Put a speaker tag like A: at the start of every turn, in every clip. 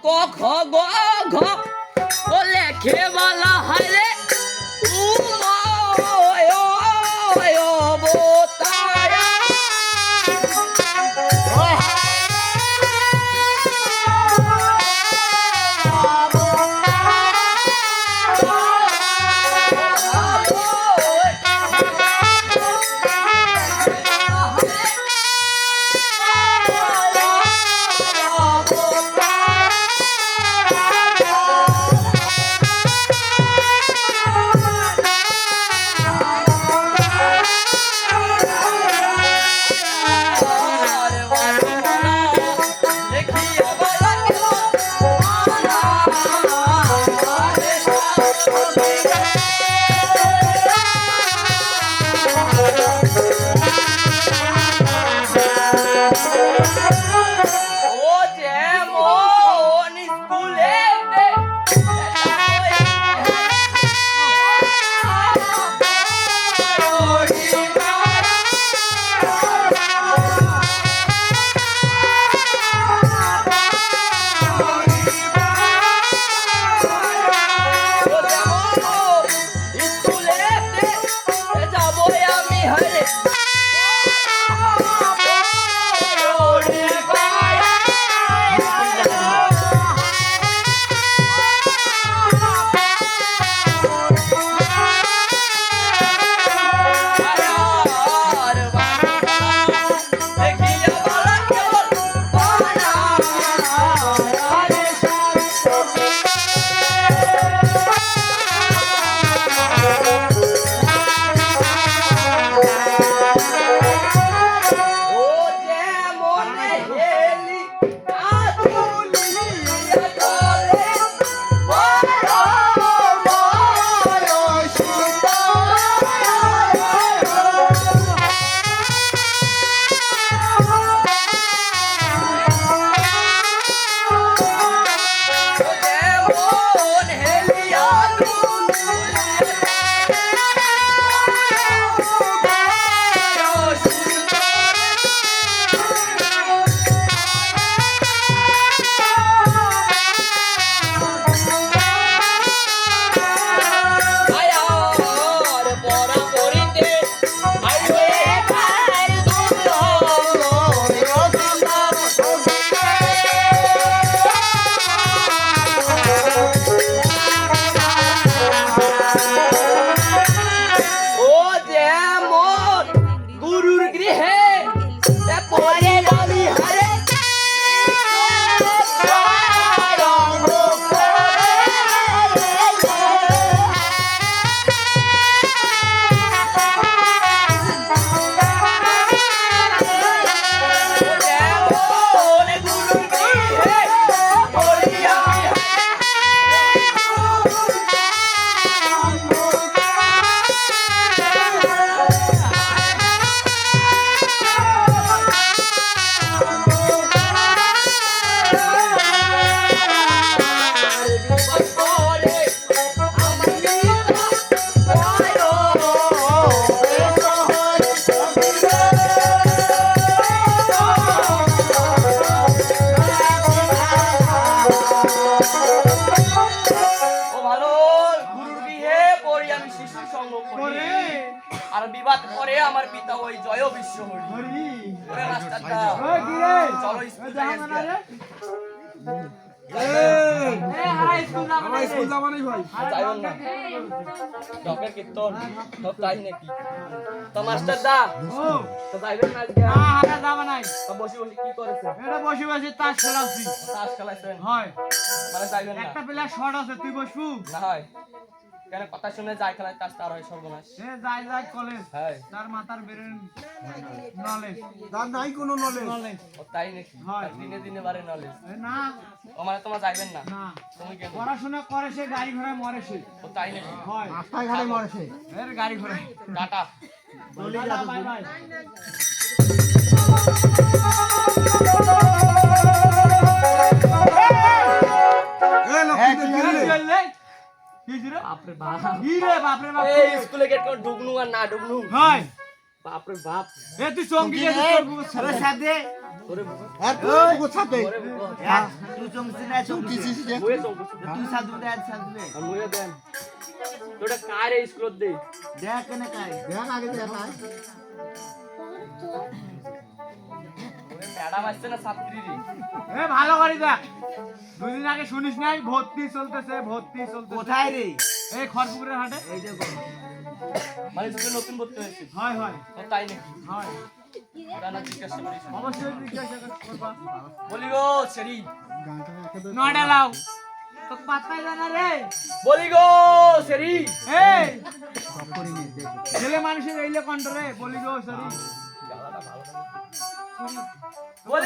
A: ক খ গ ঘ ও লেখে বালা
B: হায় রে ও মা ও ও
A: ও বসে
B: তাস খেলাচ্ছি।
A: তাস খেলাইছেন?
B: হয়।
A: মানে যাইবেন না।
B: একটা প্লেয়ার শর্ট আছে তুই বসবু
A: না হয়। কেন কথা শুনে যাই খেলায় তাস তার হয় সর্বনাশ।
B: এ যাই যাই কলেজ
A: হ্যাঁ।
B: তার মাথার বেরেন নলেজ
C: তার নাই কোনো নলেজ
B: নলেজ
A: ও তাই নাকি?
B: হয়।
A: দিনে দিনে বাড়ে নলেজ
B: না।
A: ও মানে তোমার যাইবেন না?
B: না।
A: তুমি কেন
B: পড়াশোনা করে সে গাড়ি ঘোড়ায় মরে সে।
A: ও তাই নাকি?
B: হয়।
C: রাস্তায় ঘাটে মরেছে
B: এর গাড়ি ঘোড়ায়।
A: Tata
B: bye bye.
A: বাপরে বাপ।
B: কি বাপরে বাপ?
A: এই স্কুলে গেট কোন ডুবনু আর না ডুবনু
B: হয়।
A: বাপরে বাপ।
B: এ তুই চমকি গেছিস তোর বুকের সাথে। সাথে।
A: ওরে
C: আর তুই বুকু ছাতে
B: তুই চমকি না চমকি তুই সাধু দে সাধু দে
A: আর মুয়ে দেন। তোটা কারে স্কুলত দে?
B: দেখ কেন কাই
C: দেখ আগে দেখ। না
A: ওরে ম্যাডাম আসছে না ছাত্রী
B: এ ভালো করে দেখ। দুদিন আগে শুনিস নাই ভর্তি চলতেছে ভর্তি চলতেছে। কোথায় রে? এই খড়পুকুরের হাটে। এই দেখো
A: মানে স্কুলে নতুন ভর্তি হয়েছে।
B: হয় হয়।
A: তাই নাকি?
B: হয়।
A: জানা জিজ্ঞাসা করিস
B: অবশ্যই জিজ্ঞাসা করবা।
A: বলি গো সেরি
B: নয়ডা লাও। তো রে।
A: বলি গো সেরি
B: এই! ছেলে মানুষের এইলে কন্ট্রোলে বলি গো সরি
A: বলি গো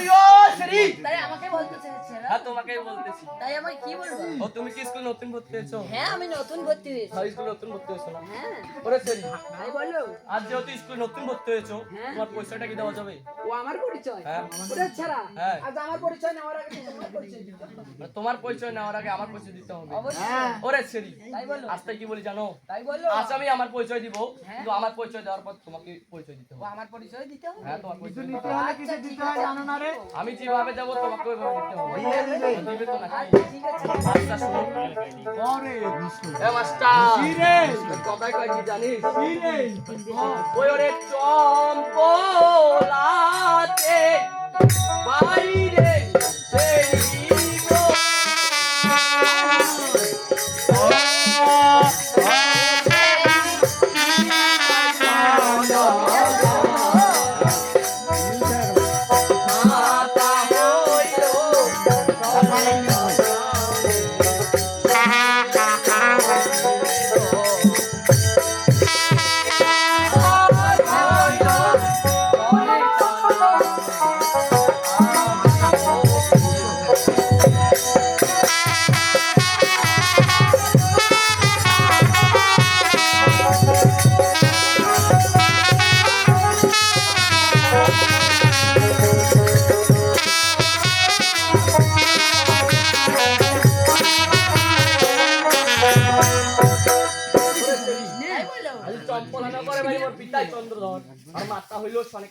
A: সেরি
D: তাই আমাকে বলতে
A: হ্যাঁ তোমাকেই বলতেছি।
D: তাই আমাকে কি বলব?
A: ও তুমি কি স্কুলে নতুন ভর্তি হয়েছো?
D: হ্যাঁ আমি নতুন ভর্তি হয়েছি।
A: হাই স্কুলে নতুন ভর্তি হয়েছো? না
D: হ্যাঁ।
A: ওরে সেরি
D: তাই বলো।
A: আজ যেহেতু স্কুলে নতুন ভর্তি হয়েছো
D: হ্যাঁ।
A: তোমার পয়সাটা কি দেওয়া যাবে?
D: ও আমার পরিচয়?
A: হ্যাঁ।
D: ওটা ছাড়া।
A: হ্যাঁ।
D: আজ আমার পরিচয় নেওয়ার আগে তোমার পরিচয় দিতে হবে।
A: তোমার পরিচয় নেওয়ার আগে আমার পরিচয় দিতে হবে। ওরে সেরি
D: তাই বলো।
A: আজ তাই কি বলি জানো?
D: তাই বলো।
A: আজ আমি আমার পরিচয় দিব
D: হ্যাঁ।
A: কিন্তু আমার পরিচয় দেওয়ার পর তোমাকে পরিচয় দিতে হবে।
D: আমার পরিচয় দিতে হবে।
A: হ্যাঁ তোমার পরিচয় দিতে হবে।
B: হলে কিছু দিতে হয় জানো না রে
A: আমি যেভাবে দেবো তোমাকে ওইভাবে দিতে হবে। দিবে তো
D: আচ্ছা, ঠিক আছে।
A: আচ্ছা শুনো।
B: ওরে
A: এ মাস্টার।
B: কি রে
A: কথাই কয় কি জানিস?
B: কি রে
A: ওই ওরে চম্পলাতে বাইরে সেই গো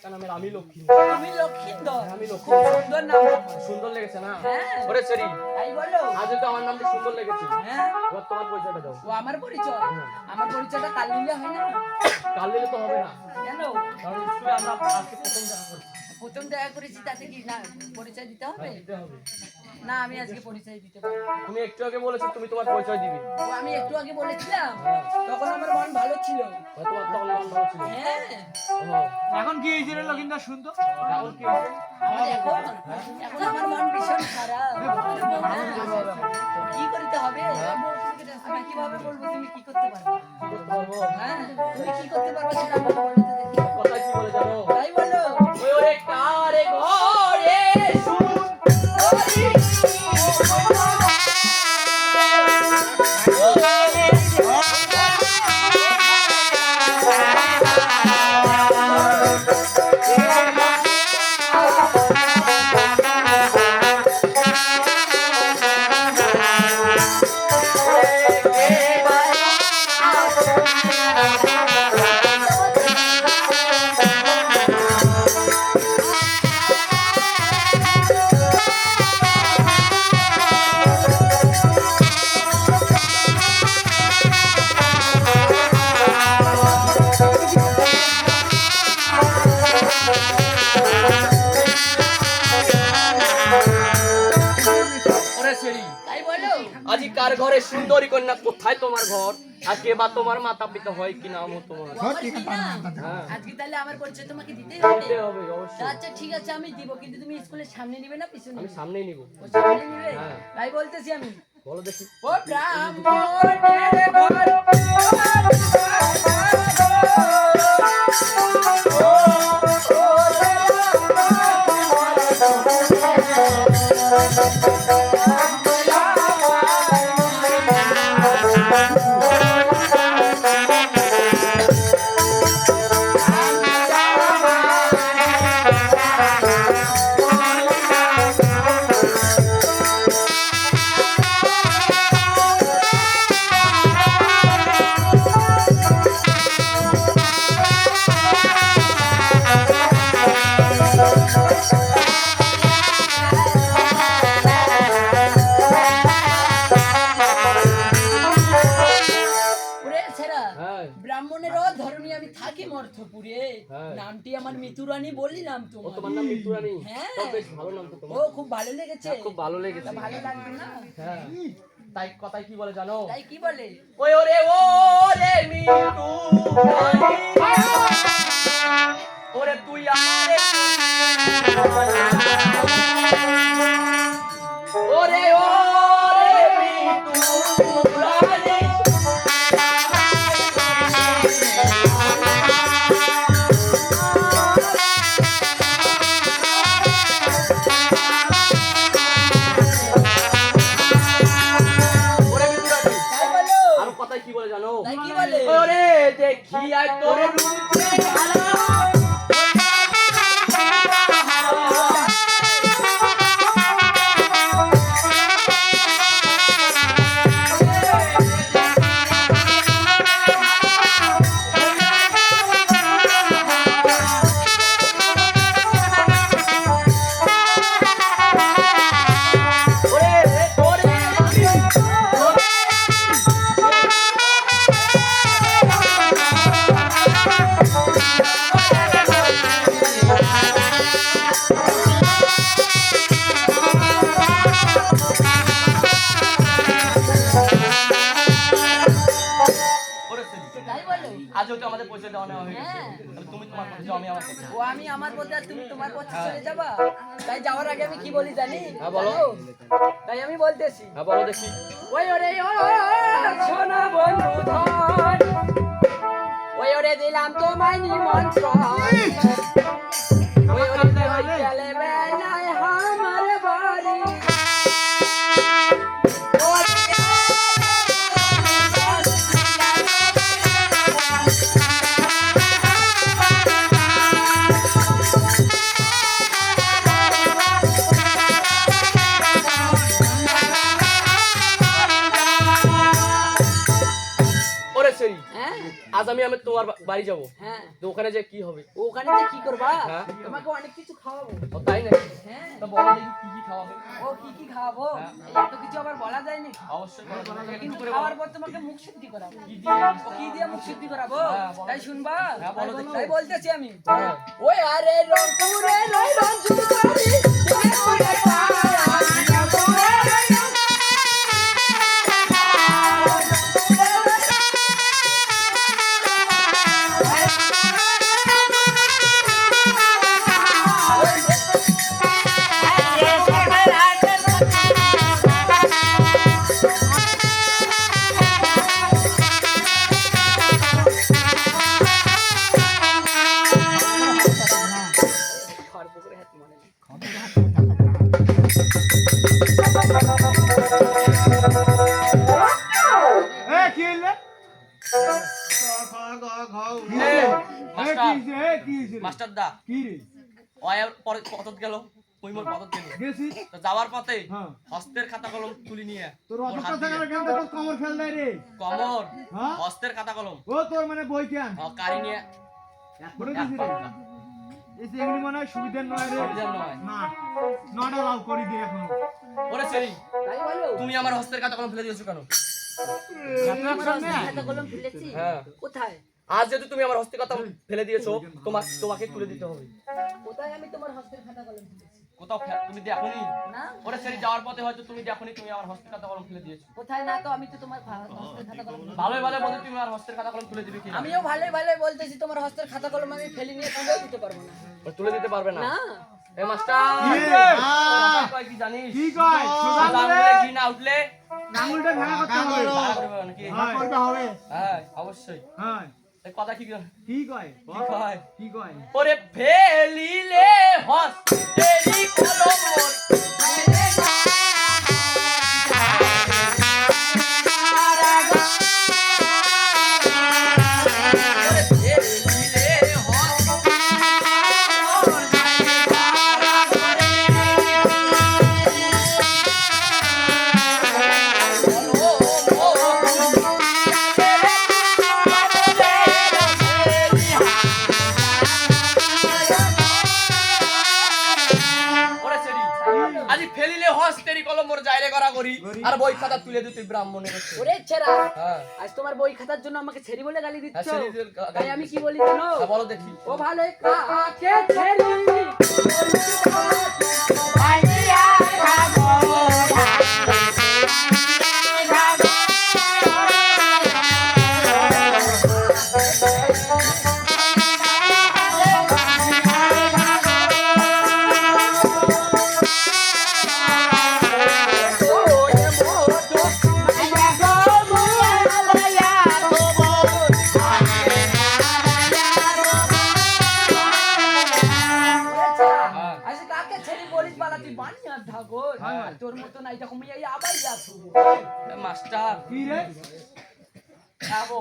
A: নামের আমি লক্ষ্মী।
D: আমি লক্ষ্মীন্দর
A: আমি
D: খুব
A: লক্ষ্মী
D: সুন্দর নাম।
A: সুন্দর লেগেছে না?
D: হ্যাঁ।
A: ওরে সরি।
D: তাই বলো।
A: আজ তো আমার নামটা সুন্দর লেগেছে।
D: হ্যাঁ।
A: এবার তোমার পরিচয়টা দাও।
D: ও আমার পরিচয়? আমার পরিচয়টা কাল নিলে হয় না?
A: কাল নিলে তো হবে না।
D: কেন?
A: কারণ স্কুলে আমরা আজকে প্রথম দেখা করছি।
D: প্রথম দেখা করেছি তাতে কি না পরিচয় দিতে হবে? না আমি আজকে পরিচয় দিতে পারব না।
A: তুমি একটু আগে বলেছ তুমি তোমার পরিচয় দিবে।
D: আমি একটু আগে বলেছিলাম তখন আমার মন ভালো ছিল।
A: তোমার তখন মন ভালো ছিল।
D: হ্যাঁ।
B: এখন কি হয়েছে লকিন্দর শুনতো
A: এখন কি হয়েছে?
D: আমার এখন এখন আমার মন ভীষণ খারাপ। হ্যাঁ। কি করতে হবে? আমি কীভাবে বলব তুমি কি করতে পারবে? হ্যাঁ তুমি কি করতে পারবে সেটা বলে দেখি।
A: কি বলে জানো?
D: তাই
A: আর কে বা তোমার মাতা পিতা হয় কি নাম ও তোমার? হ্যাঁ।
D: আজকে তাহলে আমার পরিচয় তোমাকে দিতেই হবে।
A: দিতে হবে অবশ্যই।
D: আচ্ছা ঠিক আছে আমি দিব কিন্তু তুমি স্কুলের সামনে নিবে না পিছনে
A: আমি সামনেই নিব।
D: ভাই সামনে নিবে?
A: হ্যাঁ।
D: তাই বলতেছি আমি।
A: বলো দেখি।
D: ও ব্রাহ্মণের মিতুরানি বললাম
A: ও
D: তোমার
A: নাম মিতুরানি
D: হ্যাঁ।
A: তো বেশ ভালো নাম তো তোমার।
D: ও খুব ভালো লেগেছে।
A: হ্যাঁ, খুব ভালো লেগেছে।
D: ভালো লাগবে না?
A: হ্যাঁ। তাই কথাই কি বলে জানো?
D: তাই কি বলে?
A: ওই ওরে ও রে মিতুরানি ওরে তুই আমারে ওরে ও দেখি আয় তোর রূপে আমি আমার পথে
D: আর তুমি তোমার পথে চলে যাবা? তাই যাওয়ার আগে আমি কি বলি জানি?
A: হ্যাঁ, বলো।
D: তাই আমি বলতেছি।
A: হ্যাঁ বলো দেখি।
D: ওই ওরে ও সোনা বন্ধু ধর। ওই ওরে দিলাম তোমায় নিমন্ত্রণ। ওই ওরে গেলে বেলায়।
A: আমি আমি তোমার বাড়ি যাব।
D: হ্যাঁ।
A: তো ওখানে যে কি হবে?
D: ওখানে যে কি করবা?
A: হ্যাঁ।
D: তোমাকে অনেক কিছু খাওয়াবো।
A: ও তাই নাকি?
D: হ্যাঁ।
A: তো বলো দেখি কি কি খাওয়াবে।
D: ও কি কি খাওয়াবো?
A: হ্যাঁ।
D: এত কিছু আবার বলা যায় না
A: অবশ্যই বলো একটু
D: কিন্তু খাওয়ার পর তোমাকে মুখ শুদ্ধি করাবো।
A: কি দিয়ে
D: ও কি দিয়ে মুখ শুদ্ধি করাবো?
A: হ্যাঁ,
D: তাই শুনবা?
A: বলো
D: তাই বলতেছি আমি। ওই আরে রংপুরে করে পাড়া রংপুরে
A: পরে কতত গেল ওই মোর কতত গেল।
B: গেছি।
A: তো যাওয়ার পথে
B: হ্যাঁ।
A: হস্তের খাতা কলম তুলি নিয়ে।
B: তোর। কেন তোর কমর ফেল দেয় রে?
A: কমর?
B: হ্যাঁ?
A: হস্তের খাতা কলম।
B: ও তোর মানে বই কেন
A: ও কারি নিয়ে।
B: দিছি রে। এই মনে হয় সুবিধার নয় রে।
A: সুবিধার নয়।
B: না নটা লাভ করি দে এখন।
A: ওরে সেরি তুমি আমার হস্তের খাতা কলম ফেলে দিয়েছ কেন?
D: খাতা কলম ফেলেছি।
A: হ্যাঁ।
D: কোথায়?
A: আজ যদি তুমি আমার হস্তের কথা ফেলে দিয়েছ তোমার তোমাকে তুলে দিতে হবে।
D: কোথায় আমি তোমার হস্তের খাতা কলম
A: কোথাও তুমি দেখোনি?
D: না।
A: ওরে সেরি যাওয়ার পথে হয়তো তুমি দেখোনি তুমি আমার হস্তের খাতা কলম খুলে দিয়েছ।
D: কোথায় না তো আমি তো তোমার হস্তের খাতা কলম
A: ভালোই ভালো বলতে তুমি আমার হস্তের খাতা কলম তুলে দিবে কি
D: আমিও ভালোই ভালোই বলতেছি তোমার হস্তের খাতা কলম আমি ফেলে নিয়ে তুলেও দিতে পারব না।
A: তুলে দিতে পারবে না?
D: না।
A: এ মাস্টার!
B: কি?
A: কয় কি জানিস?
B: কি কয়? সোজা
A: আঙুলে ঘি না উঠলে?
B: আঙুলটা ভাঙা করতে হবে। হ্যাঁ।
A: হ্যাঁ অবশ্যই।
B: হ্যাঁ।
A: কথা কি কি
B: কি কয়?
A: কয়?
B: কি কয়?
A: ওরে ফেলিলে হস্তেরি কলম মোর তুলে দিতে ব্রাহ্মণের
D: ওরে ছেড়া
A: হ্যাঁ।
D: আজ তোমার বই খাতার জন্য আমাকে ছেড়ি বলে গালি
A: হ্যাঁ,
D: দিচ্ছ
A: গা-
D: তাই আমি কি বলি জানো?
A: হ্যাঁ, বলো দেখি।
D: ও ভালো কাকে ছেড়ি ছেড়ি বলিস বালা তুই ঠাকুর
B: হ্যাঁ।
D: তোর মতো তখন আমি এই আবার যাচ্ছি
A: মাস্টার।
B: কি রে?
A: যাব।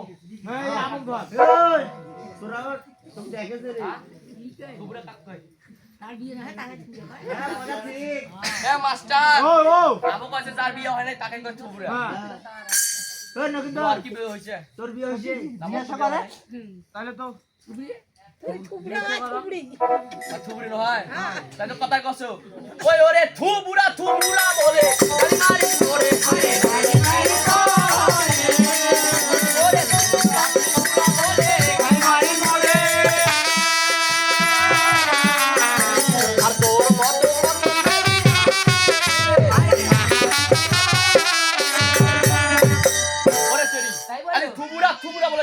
B: এই আমুক ধর।
C: এই তোরা তুমি দেখেছে রে।
A: দুপুরে কাক কই
C: হ্যাঁ মজা ঠিক।
A: এ মাস্টার।
B: ও ও।
A: আবু কাছে যার বিয়ে হয় তাকে কই
B: হ্যাঁ।
C: এই নকিন
A: কি বিয়ে হইছে
C: তোর বিয়ে
B: তাহলে তো
A: আর থুবুরি নহয় তাই তো কথা কছো ওই ওরে থুবুরা থুবুরা বলে আরে নারী ওরে হায় হায় হায় ওরে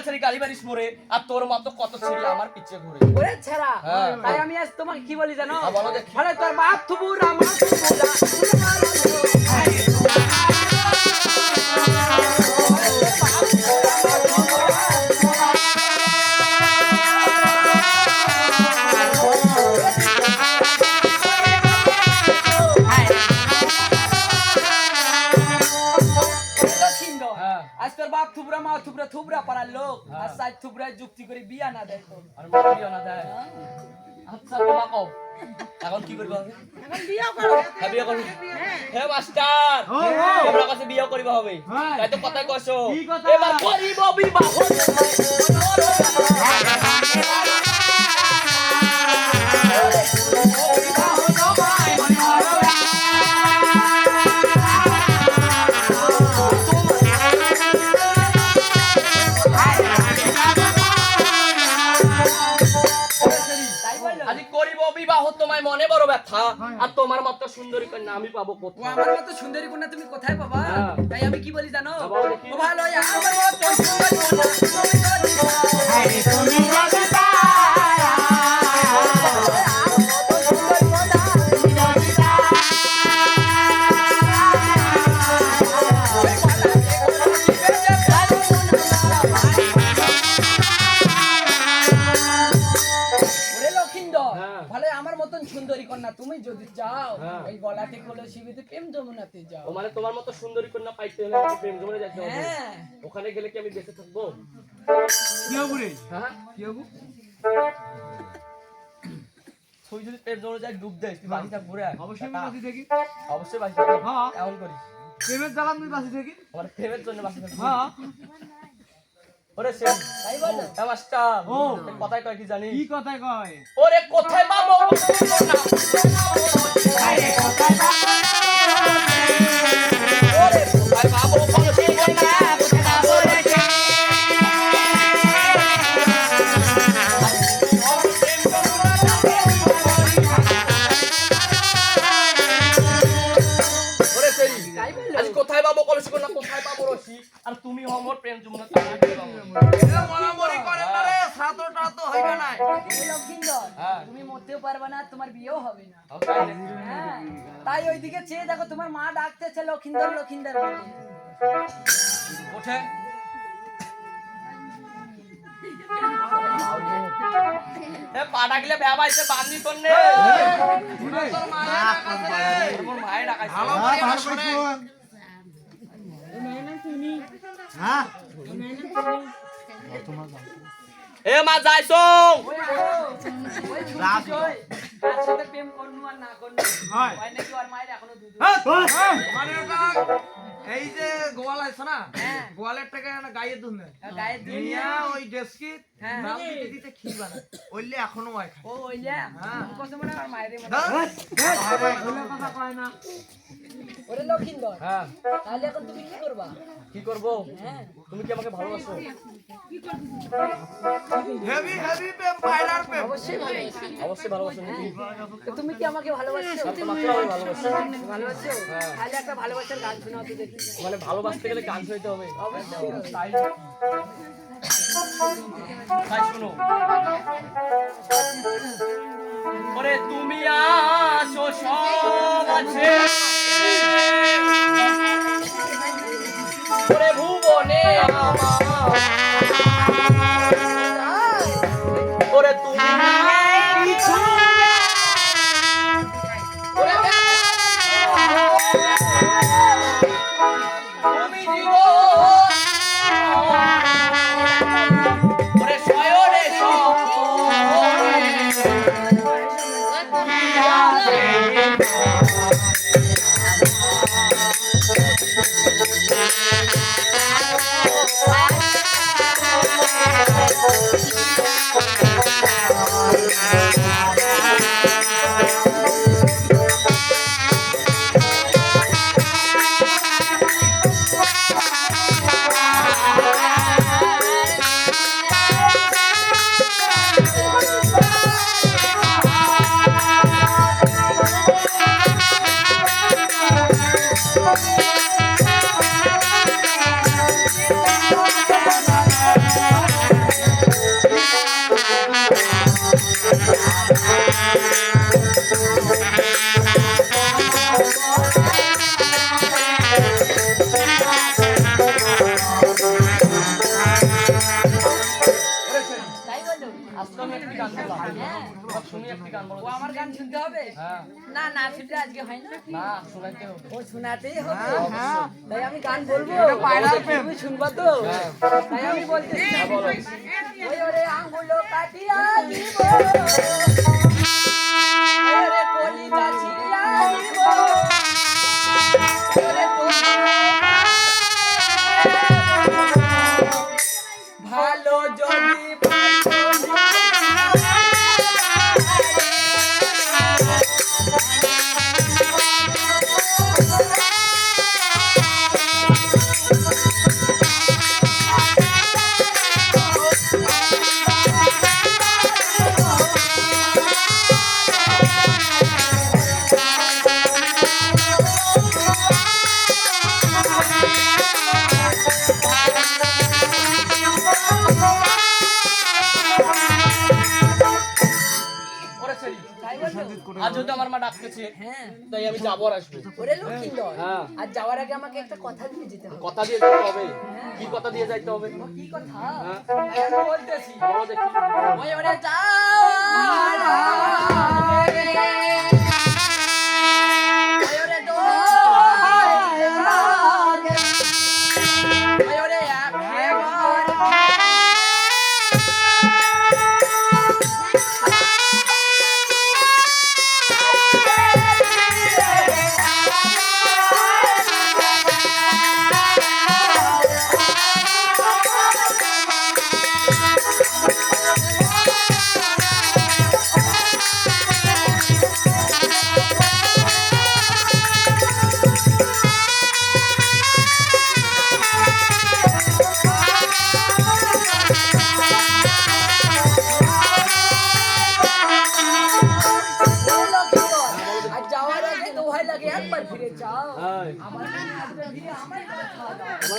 A: বলে গালি মারিস মোরে আর তোর মতো কত ছিল আমার পিছে ঘুরে
D: ওরে ছেড়া
A: হ্যাঁ।
D: তাই আমি আজ তোমাকে কি বলি জানো। আরে তোর বাপ থুবুরা মা থুবুরা থুবরা পাড়ার লোক আর সাইড থুবরা যুক্তি করে বিয়া না দেয়
A: মোর না দেয় আচ্ছা তোমা কও এখন কি করবা হবে হ্যাঁ বিয়ে করবি হে মাস্টার। তোমরা কাছে বিয়ে করিবা হবে
B: হ্যাঁ।
A: তাই তো কথাই কইছো
B: কি
A: এবার করিব বিবাহ ব্যথা আর তোমার মতো সুন্দরী কন্যা আমি পাবো কোথায়?
D: আমার মতো সুন্দরী কন্যা তুমি কোথায় পাবা?
A: হ্যাঁ।
D: তাই আমি কি বলি জানো?
A: হ্যাঁ,
D: ভালো আমার মতো সুন্দরী কন্যা তুমি যদি তুমি যদি
A: হ্যাঁ।
D: এই গলাতে কলে শিবিতে প্রেম যমুনাতে যাও।
A: ও মানে তোমার মতো সুন্দরী কন্যা পাইতে হলে প্রেম জমে যাইতে হবে।
D: হ্যাঁ।
A: ওখানে গেলে কি আমি বেঁচে থাকব?
B: কি হবু রে?
A: হ্যাঁ?
B: কি হবু?
A: তুই যদি প্রেম জমে যায় ডুব দেয় তুই বাড়ি থাক ঘুরে আয়।
B: অবশ্যই বাঁচি থাকি।
A: অবশ্যই বাঁচি
B: হ্যাঁ।
A: এমন করিস।
B: প্রেমের জ্বালান তুই বাঁচি থাকি।
A: আমার প্রেমের জন্য বাঁচি থাকবি
B: হ্যাঁ।
A: ওরে
B: ও।
A: এই কথাই কয় কি জানি?
B: কি কথায় কয়?
A: ওরে কোথায় পাবো ওরে তুমি
D: মরতেও পারবে না তোমার বিয়েও হবে না
A: তাই?
D: হ্যাঁ ওইদিকে চেয়ে দেখো তোমার মা ডাকতেছে লক্ষিন্দর লক্ষিন্দর
A: ওঠে এ পা ডাকলে ভেবাইছে বান্দি করনে তোর মায়ের ডাকাইছে
B: ভালো শোনে।
C: হ্যাঁ
A: এ মা যাইছো
B: হয়।
D: হয়
B: এই যে গোয়াল আছে না
D: হ্যাঁ।
B: গোয়ালের টাকা গায়ের দুধ নেয়
D: গায়ে
B: দুনিয়া ওই ডেস্কি
D: হ্যাঁ।
B: দাম দিতে দিতে ক্ষীর বানায়। ওইলে এখনও
D: ও
B: হ্যাঁ।
D: কত মনে হয় ওর মায়ের মনে
B: দাও।
D: ওরে লক্ষিন্দর
A: হ্যাঁ।
D: তাহলে এখন তুমি কি করবা?
A: কি করব?
D: হ্যাঁ।
A: তুমি কি আমাকে ভালোবাসো?
B: হেভি হেভি প্রেম পাইলার প্রেম।
D: অবশ্যই ভালোবাসি।
A: অবশ্যই ভালোবাসো
D: তো তুমি কি আমাকে ভালোবাসছো
A: তোমাকে আমি ভালোবাসি?
D: ভালোবাসো। তাহলে একটা ভালোবাসার গান শোনাও তো দেখি।
A: মানে ভালোবাসতে গেলে গান শুনতে হবে।
D: অবশ্যই।
A: তাই ওরে তুমি আছো সব আছে। ওরে ভুবনে আমার
D: শোনাতেই হবে। তাই আমি গান বলব। তুমি শুনবা তো? তাই আমি বলতে আঙ্গুলো কাটিয়া দিব। তাই
A: যদি আমার মা ডাকতেছে
D: হ্যাঁ
A: তাই আমি যাব আর আসব
D: ওরে লক্ষিন্দর
A: হ্যাঁ
D: আর যাওয়ার আগে আমাকে একটা কথা দিয়ে যেতে হবে
A: কথা দিয়ে যাইতে হবে কি কথা দিয়ে যাইতে হবে
D: কি কথা
A: হ্যাঁ।
D: বলতেছি
A: দেখি
D: ওরে যাওয়ার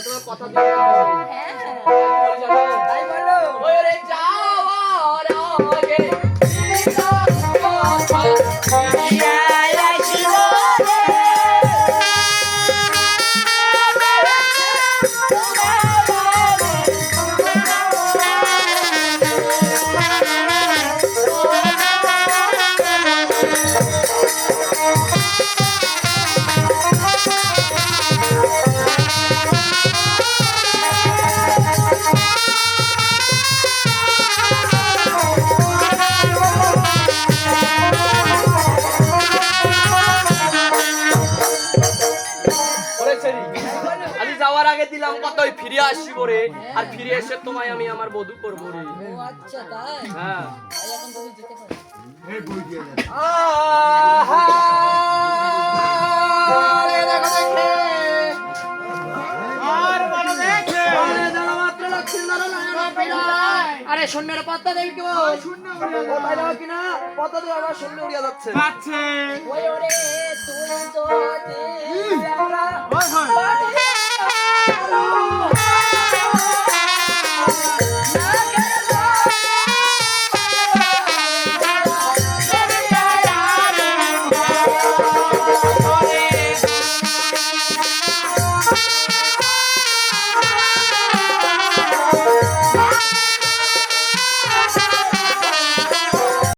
A: তোমার কথা আগে দিলাম কত ওই ফিরে আসি রে। আর ফিরে এসে তোমায় আমি আমার বধু করব রে।
D: আচ্ছা তাই?
A: হ্যাঁ।
D: এখন তুমি যেতে পারো।
B: এই বই দিয়ে
A: আহা! রে দেখো দেখে।
B: আর বলো
A: শূন্যের পাত্তা দেই কেউ
B: শূন্য
A: কিনা? পাতা দিয়ে আমার শূন্য উড়িয়ে যাচ্ছে?
B: যাচ্ছে।
D: ওই ওরে তুই যদি Oh,